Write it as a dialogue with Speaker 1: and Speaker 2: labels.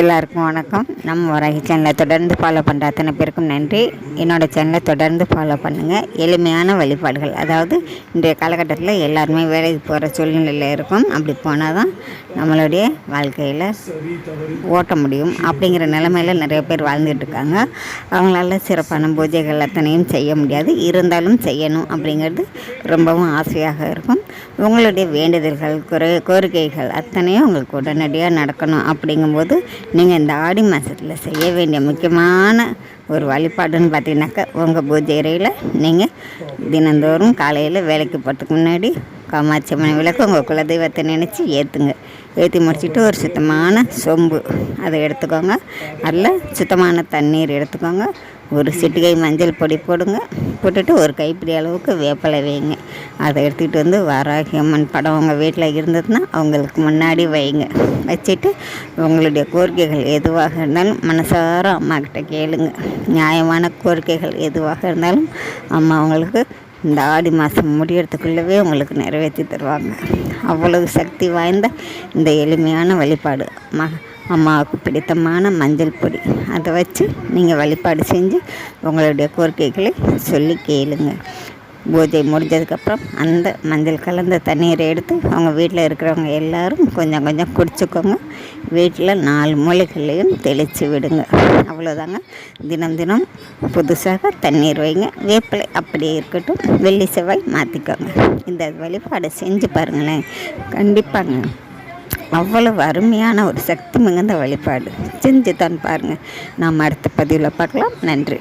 Speaker 1: எல்லாருக்கும் வணக்கம். நம்ம வராகி சேனலை தொடர்ந்து ஃபாலோ பண்ணுற அத்தனை பேருக்கும் நன்றி. என்னோடய சேனலை தொடர்ந்து ஃபாலோ பண்ணுங்கள் எளிமையான வழிபாடுகள். அதாவது இன்றைய காலகட்டத்தில் எல்லாருமே வேலைக்கு போகிற சூழ்நிலையில் இருக்கும். அப்படி போனால் தான் நம்மளுடைய வாழ்க்கையில் ஓட்ட முடியும். அப்படிங்கிற நிலமையில் நிறைய பேர் வாழ்ந்துட்டு இருக்காங்க. அவங்களால சிறப்பான பூஜைகள் அத்தனையும் செய்ய முடியாது. இருந்தாலும் செய்யணும் அப்படிங்கிறது ரொம்பவும் ஆசையாக இருக்கும். உங்களுடைய வேண்டுதல்கள் குறை கோரிக்கைகள் அத்தனையும் உங்களுக்கு உடனடியாக நடக்கணும். அப்படிங்கும்போது நீங்கள் இந்த ஆடி மாதத்தில் செய்ய வேண்டிய முக்கியமான ஒரு வழிபாடுன்னு பார்த்தீங்கன்னாக்கா உங்கள் பூஜை அறையில் நீங்கள் தினந்தோறும் காலையில் வேலைக்கு போகிறதுக்கு முன்னாடி காமாட்சி அம்மன் விளக்கு உங்கள் குலதெய்வத்தை நினச்சி ஏற்றுங்க ஏற்றி முடிச்சுட்டு ஒரு சுத்தமான சொம்பு. அதை எடுத்துக்கோங்க. நல்ல சுத்தமான தண்ணீர் எடுத்துக்கோங்க. ஒரு சிட்டிகை மஞ்சள் பொடி போடுங்க. போட்டுட்டு ஒரு கைப்பிடி அளவுக்கு வேப்பிலை வைங்க. அதை எடுத்துக்கிட்டு வந்து வாராகி அம்மன் படம் உங்கள் வீட்டில் இருந்ததுன்னா அவங்களுக்கு முன்னாடி வைங்க. வச்சுட்டு உங்களுடைய கோரிக்கைகள் எதுவாக இருந்தாலும் மனசார அம்மாக்கிட்ட கேளுங்க. நியாயமான கோரிக்கைகள் எதுவாக இருந்தாலும் அம்மா உங்களுக்கு இந்த ஆடி மாதம் முடியறதுக்குள்ளவே உங்களுக்கு நிறைவேற்றி தருவாங்க. அவ்வளவு சக்தி வாய்ந்த இந்த எளிமையான வழிபாடு. ம அம்மாவுக்கு பிடித்தமான மஞ்சள் பொடி. அதை வச்சு நீங்கள் வழிபாடு செஞ்சு உங்களுடைய கோரிக்கைகளை சொல்லி கேளுங்கள் பூஜை முடிஞ்சதுக்கப்புறம் அந்த மஞ்சள் கலந்த தண்ணீரை எடுத்து அவங்க வீட்டில் இருக்கிறவங்க எல்லோரும் கொஞ்சம் கொஞ்சம் குடிச்சுக்கோங்க. வீட்டில் நாலு மூலைகளையும் தெளித்து விடுங்க. அவ்வளோதாங்க. தினம் தினம் புதுசாக தண்ணீர் வைங்க. வேப்பிலை அப்படியே இருக்கட்டும். வெள்ளி செவ்வாய் மாற்றிக்கோங்க. இந்த வழிபாடு செஞ்சு பாருங்களேன். கண்டிப்பாங்க. அவ்வளவு அருமையான ஒரு சக்தி மிகுந்த வழிபாடு. செஞ்சு தான் பாருங்கள் நாம் அடுத்த பதிவில் பார்க்கலாம். நன்றி.